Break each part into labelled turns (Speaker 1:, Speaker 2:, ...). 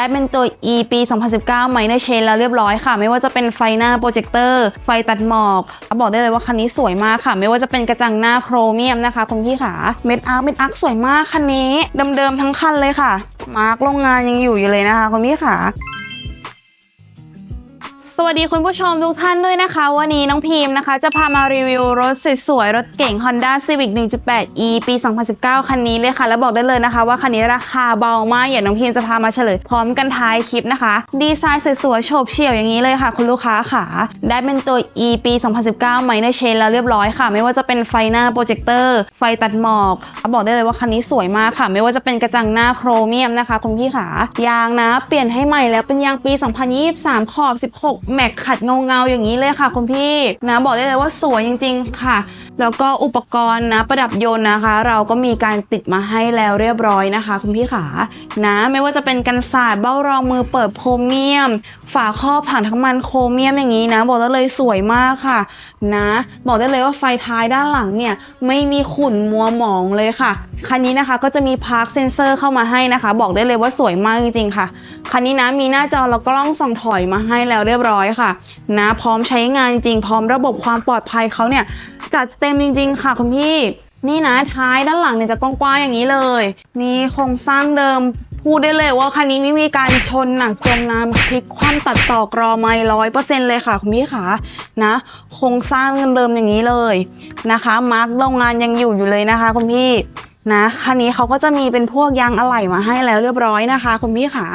Speaker 1: ได้เป็นตัว E ปี 2019ไหมในเชนแล้วเรียบร้อยค่ะ ไม่ว่าจะเป็นไฟหน้าโปรเจคเตอร์ไฟตัดหมอกบอกได้เลยว่าคันนี้สวยมากค่ะ ไม่ว่าจะเป็นกระจังหน้าโครเมียมนะคะคุณพี่ขาเม็ดอาร์คเม็ดอาร์คสวยมากคันนี้เดิมๆทั้งคันเลยค่ะ มาร์กโรงงานยังอยู่อยู่เลยนะคะคุณพี่ขา วัสดีคุณผู้ชมทุกท่านด้วยนะคะ วันนี้น้องพิมพ์นะคะ จะพามารีวิวรถสวยๆ รถเก่ง Honda Civic 1.8e ปี 2019 คันนี้เลยค่ะ แล้วบอกได้เลยนะคะ ว่าคันนี้ราคาเบามากอย่างน้องพิมพ์จะพามาเฉลยพร้อมกันท้ายคลิปนะคะ ดีไซน์สวยๆโฉบเฉี่ยวอย่างนี้เลยค่ะ คุณลูกค้าค่ะ ได้เป็นตัว e ปี 2019ไหมในเชนแล้วเรียบร้อยค่ะ ไม่ว่าจะเป็นไฟหน้าโปรเจคเตอร์ไฟตัดหมอกบอกได้เลยว่าคันนี้สวยมากค่ะ ไม่ว่าจะเป็นกระจังหน้าโครเมียมนะคะคุณพี่ขายางนะ เปลี่ยนให้ใหม่แล้วเป็นยางปี 2023 ขอบ 16แม็กขัดเงาเงาๆอย่างนี้เลยค่ะ คุณพี่นะบอกได้เลยว่าสวยจริง ๆ ค่ะ แล้วก็อุปกรณ์นะประดับยนต์นะคะ เราก็มีการติดมาให้แล้วเรียบร้อยนะคะ คุณพี่ขานะไม่ว่าจะเป็นกันศาสตร์เบ้ารองมือเปิดโครเมียม ฝาครอบถังทั้งมันโครเมียมอย่างนี้นะ บอกได้เลยสวยมากค่ะ นะ บอกได้เลยว่าไฟท้ายด้านหลังเนี่ยไม่มีขุ่นมัวหมองเลยค่ะคันนี้นะคะก็จะมีพาร์คเซนเซอร์เข้ามาให้นะคะ บอกได้เลยว่าสวยมากจริงๆค่ะคันนี้นะมีหน้าจอแล้วก็กล้องส่องถอยมาให้แล้วเรียบร้อยค่ะนะพร้อมใช้งานจริง พร้อมระบบความปลอดภัยเขาเนี่ยจัดเต็มจริง ๆ ค่ะคุณพี่ นี่นะท้ายด้านหลังเนี่ยจะกว้างๆอย่างนี้เลย นี่โครงสร้างเดิมพูดได้เลยว่าคันนี้ไม่มีการชนหนักจมน้ำพลิกคว่ำตัดต่อกรอไม่ร้อยเปอร์เซ็นต์เลยค่ะคุณพี่ขานะโครงสร้างเดิมๆอย่างนี้เลยนะคะ มาร์กโรงงานยังอยู่อยู่เลยนะคะคุณพี่ นะคันนี้เขาก็จะมีเป็นพวกยางอะไหล่มาให้แล้วเรียบร้อยนะคะ คุณพี่ขา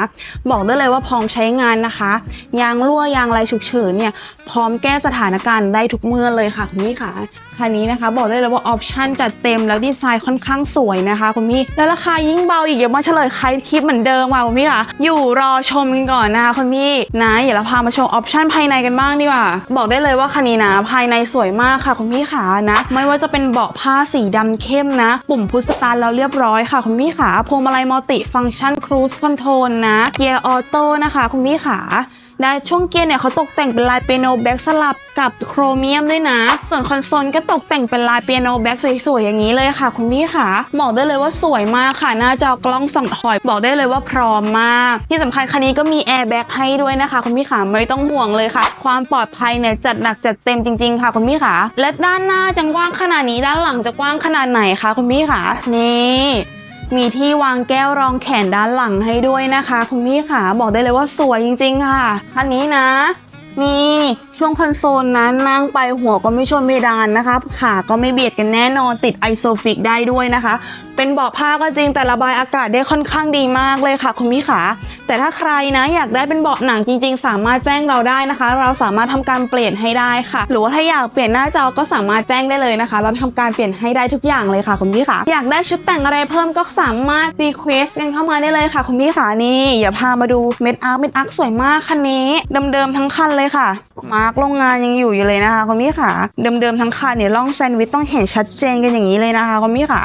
Speaker 1: บอกได้เลยว่าพร้อมใช้งานนะคะ ยางรั่วยางอะไรฉุกเฉินเนี่ยพร้อมแก้สถานการณ์ได้ทุกเมื่อเลยค่ะคุณพี่ขาคันนี้นะคะ บอกได้เลยว่าออปชั่นจัดเต็มแล้วดีไซน์ค่อนข้างสวยนะคะคุณพี่แล้วราคายิ่งเบาอีกเดี๋ยวมาเฉลยใครคลิปเหมือนเดิมค่ะคุณพี่ค่ะอยู่รอชมกันก่อนนะคะคุณพี่นะเดี๋ยวเราพามาชมออปชั่นภายในกันบ้างดีกว่าบอกได้เลยว่าคันนี้นะภายในสวยมากค่ะคุณพี่ขานะ ไม่ว่าจะเป็นเบาะผ้าสีดำเข้มนะ ปุ่มพุชตาร์ทแล้วเรียบร้อยค่ะ คุณพี่ขาพวงมาลัยมัลติฟังก์ชันครูสคอนโทรลนะเกียร์ออโต้นะคะ คุณพี่ขา ได้ช่วงเกียร์เนี่ยเขาตกแต่งเป็นลายเปียโนแบ็กสลับกับโครเมียมด้วยนะ ส่วนคอนโซลก็ตกแต่งเป็นลายเปียโนแบ็กสวยๆอย่างนี้เลยค่ะ คุณพี่ค่ะบอกได้เลยว่าสวยมากค่ะ หน้าจอกล้องส่องถอยบอกได้เลยว่าพร้อมมาก ที่สำคัญคันนี้ก็มีแอร์แบ็กให้ด้วยนะคะ คุณพี่ค่ะไม่ต้องห่วงเลยค่ะ ความปลอดภัยเนี่ยจัดหนักจัดเต็มจริง ๆ ค่ะ คุณพี่ค่ะและด้านหน้าจะกว้างขนาดนี้ด้านหลังจะกว้างขนาดไหนคะคุณพี่ค่ะนี่ มีที่วางแก้วรองแขนด้านหลังให้ด้วยนะคะ คุณพี่ค่ะบอกได้เลยว่าสวยจริง ๆ ค่ะคันนี้นะมีช่วงคอนโซลนั้นนั่งไปหัวก็ไม่ชนเพดานนะคะ ขาก็ไม่เบียดกันแน่นอนติดไอโซฟิกได้ด้วยนะคะ เป็นเบาะผ้าก็จริงแต่ระบายอากาศได้ค่อนข้างดีมากเลยค่ะ คุณพี่ขาแต่ถ้าใครนะอยากได้เป็นเบาะหนังจริง ๆ สามารถแจ้งเราได้นะคะ เราสามารถทำการเปลี่ยนให้ได้ค่ะ หรือว่าถ้าอยากเปลี่ยนหน้าจอก็สามารถแจ้งได้เลยนะคะ เราทำการเปลี่ยนให้ได้ทุกอย่างเลยค่ะ คุณพี่ขาอยากได้ชุดแต่งอะไรเพิ่มก็สามารถรีเควสกันเข้ามาได้เลยค่ะ คุณพี่ขานี่อย่าพามาดูเม็ดอาร์คเม็ดอาร์คสวยมากคันนี้เดิมๆทั้งคันเลยค่ะมาร์กโรงงานยังอยู่อยู่เลยนะคะคุณพี่ขาเดิมๆทั้งคันเนี่ยร่องแซนด์วิชต้องเห็นชัดเจนกันอย่างนี้เลยนะคะคุณพี่ขา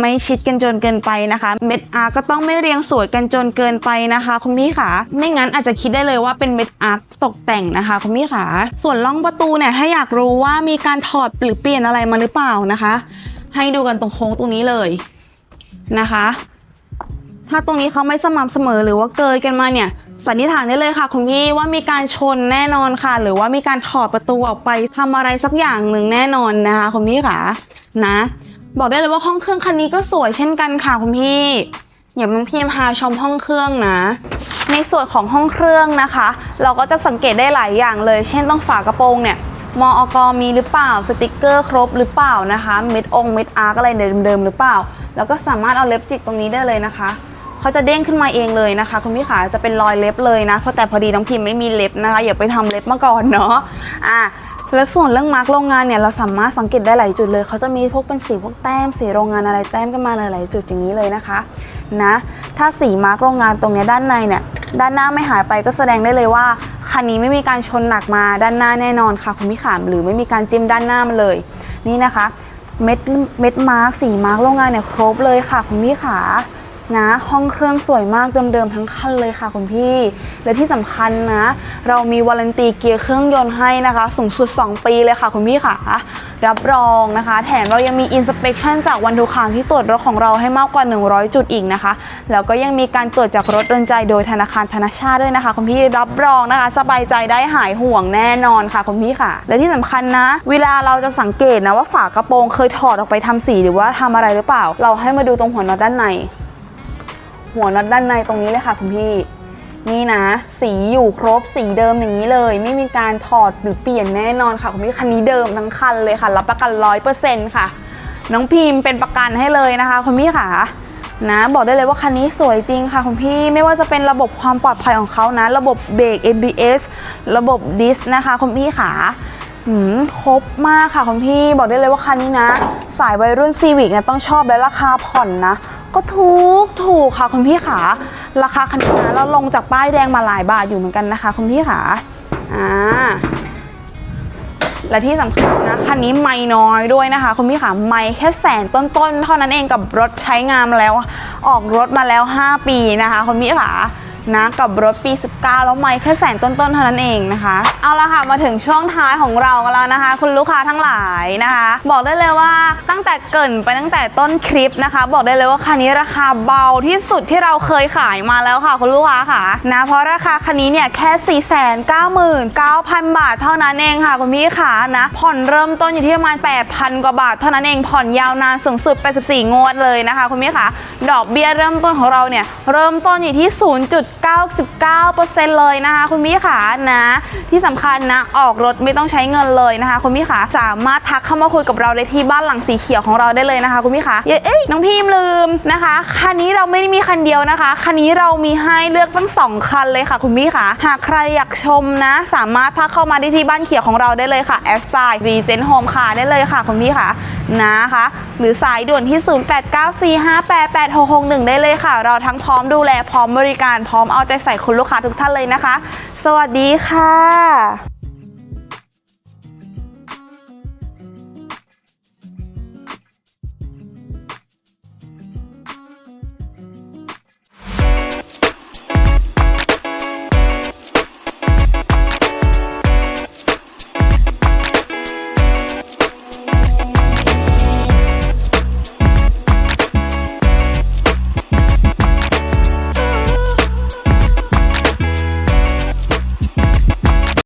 Speaker 1: ไม่ชิดกันจนเกินไปนะคะ เม็ดอาร์ก็ต้องไม่เรียงสวยกันจนเกินไปนะคะคุณพี่ขาไม่งั้นอาจจะคิดได้เลยว่าเป็นเม็ดอาร์ตกแต่งนะคะคุณพี่ขาส่วนร่องประตูเนี่ยถ้าอยากรู้ว่ามีการถอดหรือเปลี่ยนอะไรมาหรือเปล่านะคะ ให้ดูกันตรงโค้งตรงนี้เลยนะคะ ถ้าตรงนี้เขาไม่สม่ำเสมอหรือว่าเกยกันมาเนี่ย สันนิษฐานได้เลยค่ะคุณพี่ว่ามีการชนแน่นอนค่ะ หรือว่ามีการถอดประตูออกไปทำอะไรสักอย่างหนึ่งแน่นอนนะคะคุณพี่ค่ะนะ บอกได้เลยว่าห้องเครื่องคันนี้ก็สวยเช่นกันค่ะคุณพี่อย่ามึงพี่พาชมห้องเครื่องนะ ในส่วนของห้องเครื่องนะคะ เราก็จะสังเกตได้หลายอย่างเลย เช่นต้องฝากระโปรงเนี่ยมอกมีหรือเปล่าสติกเกอร์ครบหรือเปล่านะคะ เม็ดองเม็ดอาร์กอะไรเดิมๆหรือเปล่า แล้วก็สามารถเอาเล็บจิกตรงนี้ได้เลยนะคะ เขาจะเด้งขึ้นมาเองเลยนะคะ คุณพี่ขาจะเป็นรอยเล็บเลยนะเพราะแต่พอดีน้องพิมไม่มีเล็บนะคะอย่าไปทำเล็บมาก่อนเนาะอะแล้วส่วนเรื่องมาร์กโรงงานเนี่ยเราสามารถสังเกตได้หลายจุดเลย เขาจะมีพวกเป็นสีพวกแต้มสีโรงงานอะไรแต้มกันมาหลายๆจุดอย่างนี้เลยนะคะนะถ้าสีมาร์กโรงงานตรงเนี้ยด้านในเนี่ยด้านหน้าไม่หายไปก็แสดงได้เลยว่าคันนี้ไม่มีการชนหนักมาด้านหน้าแน่นอนค่ะคุณพี่ขามหรือไม่มีการจิ้มด้านหน้ามันเลย นี่นะคะเม็ดเม็ดมาร์กสีมาร์กโรงงานเนี่ยครบเลยค่ะคุณพี่ขา นะ ห้องเครื่องสวยมากเดิมๆทั้งคันเลยค่ะคุณพี่ และที่สำคัญนะ เรามีวารันตีเกียร์เครื่องยนต์ให้นะคะ สูงสุด 2 ปีเลยค่ะคุณพี่ค่ะ รับรองนะคะ แถมเรายังมีอินสเป t ชันจากวันทุกครั้งที่ตรวจรถของเราให้มากกว่า 100 จุดอีกนะคะ แล้วก็ยังมีการตรวจจากรถเดินใจโดยธนาคารธนาชาติด้วยนะคะคุณพี่รับรองนะคะ สบายใจได้หายห่วงแน่นอนค่ะคุณพี่ค่ะ และที่สำคัญนะ เวลาเราจะสังเกตนะว่าฝากระโปรงเคยถอดออกไปทำสีหรือว่าทำอะไรหรือเปล่า เราให้มาดูตรงหัวน็อตด้านใน หัวน็อตด้านในตรงนี้เลยค่ะคุณพี่ นี่นะ สีอยู่ครบสีเดิมอย่างนี้เลย ไม่มีการถอดหรือเปลี่ยนแน่นอนค่ะคุณพี่คันนี้เดิมทั้งคันเลยค่ะ รับประกันร้อยเปอร์เซ็นต์ค่ะ น้องพิมพ์เป็นประกันให้เลยนะคะคุณพี่ค่ะนะบอกได้เลยว่าคันนี้สวยจริงค่ะคุณพี่ไม่ว่าจะเป็นระบบความปลอดภัยของเขานะ ระบบเบรก ABS ระบบดิสนะคะคุณพี่ค่ะ ครบมากค่ะคุณพี่บอกได้เลยว่าคันนี้นะ สายวัยรุ่นซีวิกเนี่ยต้องชอบและราคาผ่อนนะ ก็ถูกถูกค่ะคุณพี่ขาราคาคันนี้นะเราลงจากป้ายแดงมาหลายบาทอยู่เหมือนกันนะคะคุณพี่ขาอ่าและที่สำคัญนะคันนี้ไม่น้อยด้วยนะคะ คุณพี่ขาไม่แค่แสนต้นๆ เท่านั้นเองกับรถใช้งานมาแล้ว ออกรถมาแล้ว 5 ปีนะคะ คุณพี่ขา นะกับรถปี 19 แล้วไม่แค่แสนต้นๆเท่านั้นเองนะคะ เอาละค่ะมาถึงช่วงท้ายของเรากันแล้วนะคะ คุณลูกค้าทั้งหลายนะคะ บอกได้เลยว่าตั้งแต่เกินไปตั้งแต่ต้นคลิปนะคะ บอกได้เลยว่าคันนี้ราคาเบาที่สุดที่เราเคยขายมาแล้วค่ะ คุณลูกค้าค่ะนะเพราะราคาคันนี้เนี่ยแค่499,000บาทเท่านั้นเองค่ะ คุณพี่ขานะผ่อนเริ่มต้นอยู่ที่ประมาณ 8,000 กว่าบาท เท่านั้นเองผ่อนยาวนานสูงสุด84งวดเลยนะคะ คุณพี่ขาดอกเบี้ยเริ่มต้นของเราเนี่ยเริ่มต้นอยู่ที่ 99%เลยนะคะคุณพี่ขานะ ที่สำคัญนะออกรถไม่ต้องใช้เงินเลยนะคะ คุณพี่ขาสามารถทักเข้ามาคุยกับเราได้ที่บ้านหลังสีเขียวของเราได้เลยนะคะ คุณพี่ขาเอ้ยน้องพิมลืมนะคะคันนี้เราไม่ได้มีคันเดียวนะคะคันนี้เรามีให้เลือกทั้งสองคันเลยค่ะ คุณพี่ขาหากใครอยากชมนะ สามารถทักเข้ามาได้ที่บ้านเขียวของเราได้เลยค่ะแอสไซรีเจนโฮมค่ะได้เลยค่ะ คุณพี่ขานะคะ หรือสายด่วนที่ 0894588661 ได้เลยค่ะ เราทั้งพร้อมดูแลพร้อมบริการพร้อมเอาใจใส่คุณลูกค้าทุกท่านเลยนะคะ สวัสดีค่ะ